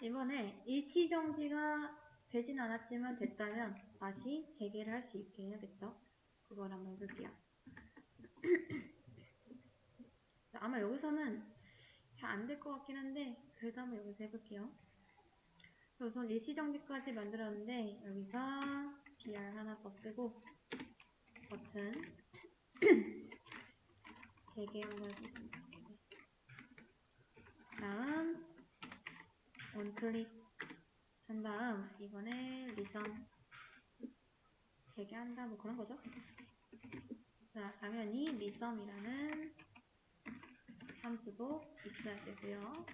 이번에 일시정지가 되진 않았지만 됐다면 다시 재개를 할 수 있게 해야겠죠? 그걸 한번 해볼게요. 자, 아마 여기서는 잘 안 될 것 같긴 한데 그래도 한번 여기서 해볼게요. 우선 일시정지까지 만들었는데 여기서 BR 하나 더 쓰고 버튼 재개 한번 해보겠습니다. 다음 원클릭 한 다음 이번에 리선 재개한다 뭐 그런 거죠. 자 당연히 리썸이라는 함수도 있어야 되고요.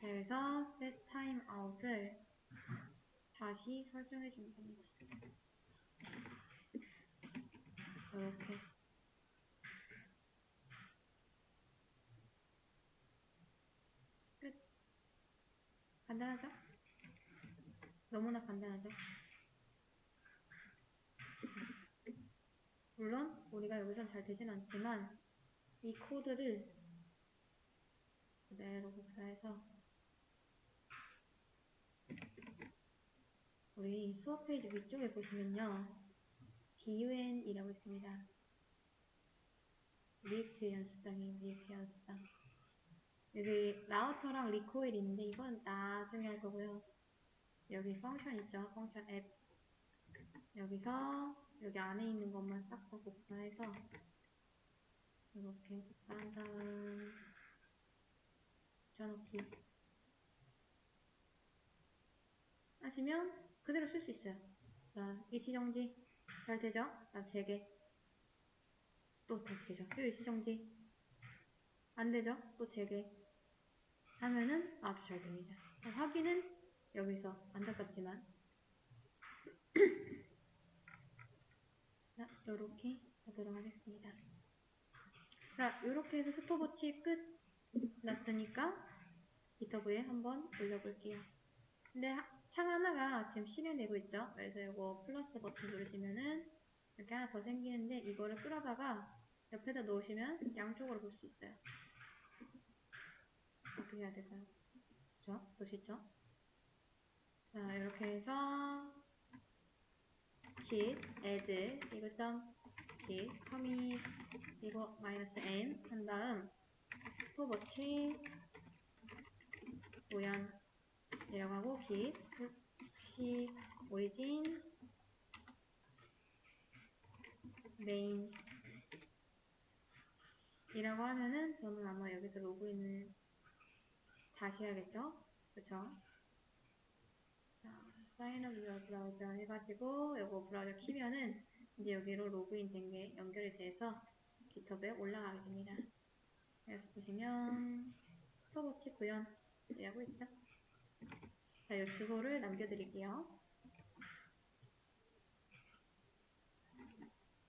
자, 여기서 set time out을 다시 설정해 주면 됩니다. 이렇게 간단하죠? 너무나 간단하죠? 물론 우리가 여기선 잘 되진 않지만 이 코드를 그대로 복사해서 우리 수업 페이지 위쪽에 보시면요 DUN이라고 있습니다 리액트 연습장이 리액트 연습장 여기 라우터랑 리코일 있는데 이건 나중에 할 거고요 여기 펑션 있죠 펑션 앱 여기서 여기 안에 있는 것만 싹 다 복사해서 이렇게 복사한 다음 붙여넣기 하시면 그대로 쓸 수 있어요. 자, 일시정지 잘 되죠? 다음 재개 또 다시 되죠? 또 일시정지 안 되죠? 또 재개 하면은 아주 잘 됩니다. 확인은 여기서 안타깝지만 자, 요렇게 하도록 하겠습니다. 자, 요렇게 해서 스톱워치 끝 났으니까 기터브에 한번 올려볼게요. 근데 하- 창 하나가 지금 실행되고 있죠? 그래서 이거 플러스 버튼 누르시면은 이렇게 하나 더 생기는데 이거를 끌어다가 옆에다 놓으시면 양쪽으로 볼 수 있어요. 어떻게 해야 될까요? 그쵸? 보시죠? 자, 이렇게 해서 git add 이거 점 git commit 이거 마이너스 m 한 다음 스톱워치 우연이라고 하고 git 푸시 오리진 메인 이라고 하면은 저는 아마 여기서 로그인을 다시 해야겠죠? 그쵸? 자, 사인업 유어 브라우저 해가지고 요거 브라우저 키면은 이제 여기로 로그인 된 게 연결이 돼서 깃허브에 올라가게 됩니다. 그래서 보시면 스톱워치 구현이라고 있죠. 자, 이 주소를 남겨드릴게요.